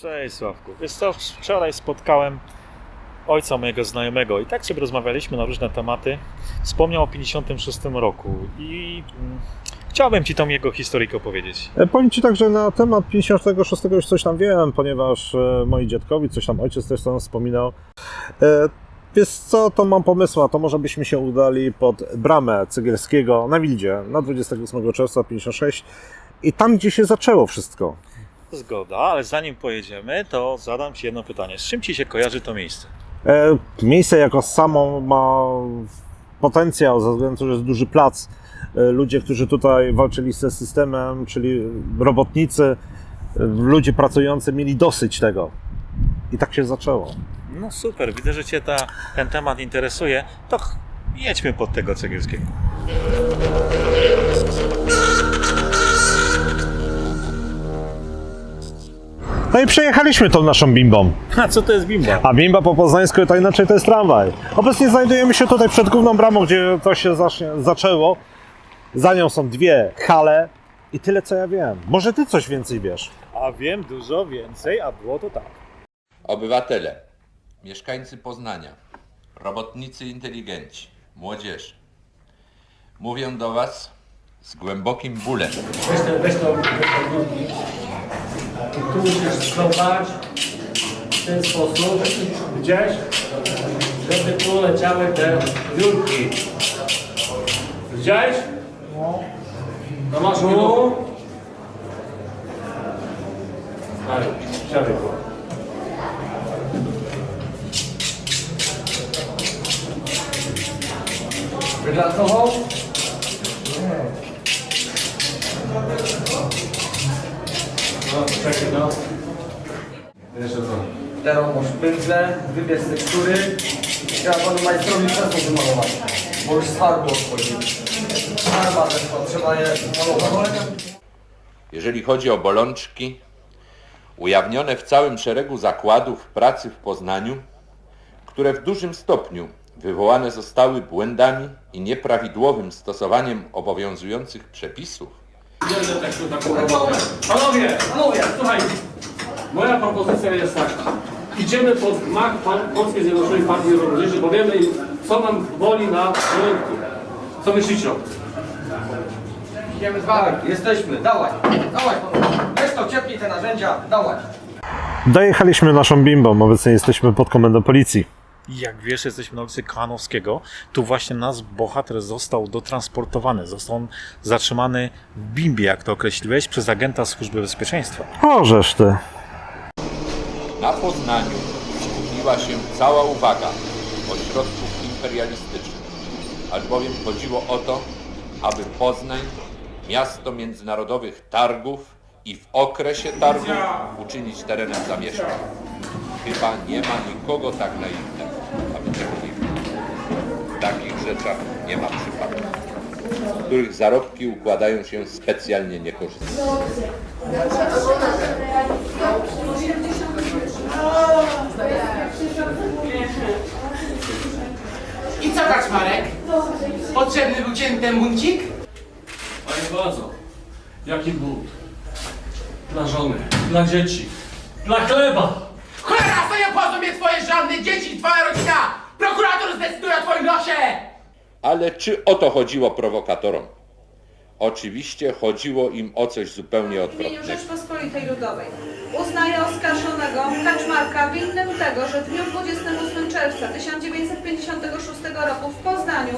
Cześć Sławku. Wiesz co, wczoraj spotkałem ojca mojego znajomego i tak sobie rozmawialiśmy na różne tematy. Wspomniał o 56 roku i mm, chciałbym Ci tą jego historyjkę opowiedzieć. E, Powiem Ci tak, że na temat 56 już coś tam wiem, ponieważ e, moi dziadkowi, coś tam ojciec też tam wspominał. E, Wiesz co, to mam pomysł, a to może byśmy się udali pod bramę Cegielskiego na Wildzie na 28 czerwca 56 i tam, gdzie się zaczęło wszystko. Zgoda, ale zanim pojedziemy, to zadam Ci jedno pytanie. Z czym Ci się kojarzy to miejsce? E, Miejsce jako samo ma potencjał, ze względu na to, że jest duży plac. E, Ludzie, którzy tutaj walczyli ze systemem, czyli robotnicy, e, ludzie pracujący mieli dosyć tego. I tak się zaczęło. No super, widzę, że Cię ta, ten temat interesuje. To jedźmy pod tego Cegielskiego. No i przejechaliśmy tą naszą bimbą. A co to jest bimba? A bimba po poznańsku to inaczej to jest tramwaj. Obecnie znajdujemy się tutaj przed główną bramą, gdzie to się zacznie, zaczęło. Za nią są dwie hale i tyle co ja wiem. Może ty coś więcej wiesz? A wiem dużo więcej, a było to tak. Obywatele, mieszkańcy Poznania, robotnicy inteligenci, młodzież. Mówię do Was z głębokim bólem. Weź to, weź to, weź to. I tu musisz złapać w ten sposób, gdzieś, żeby tu leciały te dziurki. Widziałeś? No masz tu. Ale, siadaj tu. Wylasował? No, czekaj, no. Jeszcze co? Teraz masz pędzle, wybierz tekstury. Ja panu majstrowi krzesło wymalować, bo już z farby odchodzi. Farba też trzeba je malować. Jeżeli chodzi o bolączki, ujawnione w całym szeregu zakładów pracy w Poznaniu, które w dużym stopniu wywołane zostały błędami i nieprawidłowym stosowaniem obowiązujących przepisów, Taką robotę. Panowie, panowie, słuchaj. Moja propozycja jest taka. Idziemy pod mak Polskiej Zjednoczonej Partii Robotniczej, bo wiemy, co nam woli na rynku. Co myślicie o tym? Idziemy z wami, jesteśmy, dawaj, dawaj panowie. Weź to, ciepnij te narzędzia, dawaj. Dojechaliśmy naszą bimbą, obecnie jesteśmy pod komendą policji. Jak wiesz, jesteśmy na ulicy Kołanowskiego. Tu właśnie nasz bohater został dotransportowany. Został on zatrzymany w bimbie, jak to określiłeś, przez agenta Służby Bezpieczeństwa. Możesz ty. na Poznaniu skupiła się cała uwaga ośrodków imperialistycznych, albowiem chodziło o to, aby Poznań, miasto międzynarodowych targów i w okresie targów uczynić terenem zamieszkań. Chyba nie ma nikogo tak naiwnego, rzeczach nie ma przypadków, w których zarobki układają się specjalnie niekorzystnie. I co Kaczmarek? Potrzebny był ci ten buncik? Panie władzo, jaki bunt? Dla żony, dla dzieci, dla chleba. Cholera, stoją po mnie twoje żadne dzieci, twoja rodzina! Prokurator zdecyduje o twoim losie! Ale czy o to chodziło prowokatorom? Oczywiście chodziło im o coś zupełnie W imieniu odwrotnego. Rzeczpospolitej Ludowej uznaje oskarżonego Kaczmarka winnym tego, że w dniu 28 czerwca 1956 roku w Poznaniu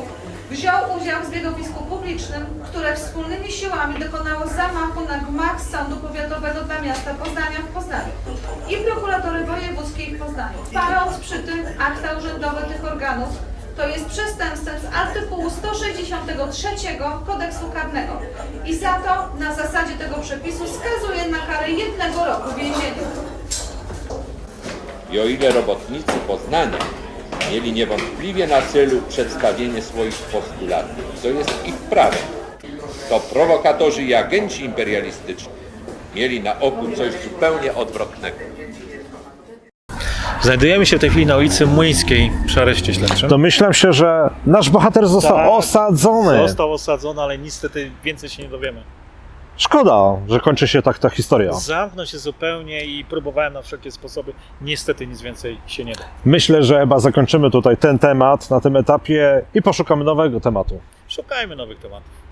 wziął udział w zbiegowisku publicznym, które wspólnymi siłami dokonało zamachu na gmach Sądu Powiatowego dla miasta Poznania w Poznaniu i prokuratury wojewódzkiej w Poznaniu, paląc przy tym akta urzędowe tych organów, to jest przestępstwem z artykułu 163 kodeksu karnego. I za to na zasadzie tego przepisu skazuje na karę jednego roku więzienia. I o ile robotnicy Poznania mieli niewątpliwie na celu przedstawienie swoich postulatów, co jest ich prawem, to prowokatorzy i agenci imperialistyczni mieli na oku coś zupełnie odwrotnego. Znajdujemy się w tej chwili na ulicy Młyńskiej przy areszcie śledczym. Domyślam się, że nasz bohater został Tak. osadzony. Został osadzony, ale niestety więcej się nie dowiemy. Szkoda, że kończy się tak ta historia. Zamknął się zupełnie i próbowałem na wszelkie sposoby. Niestety nic więcej się nie da. Myślę, że chyba zakończymy tutaj ten temat na tym etapie i poszukamy nowego tematu. Szukajmy nowych tematów.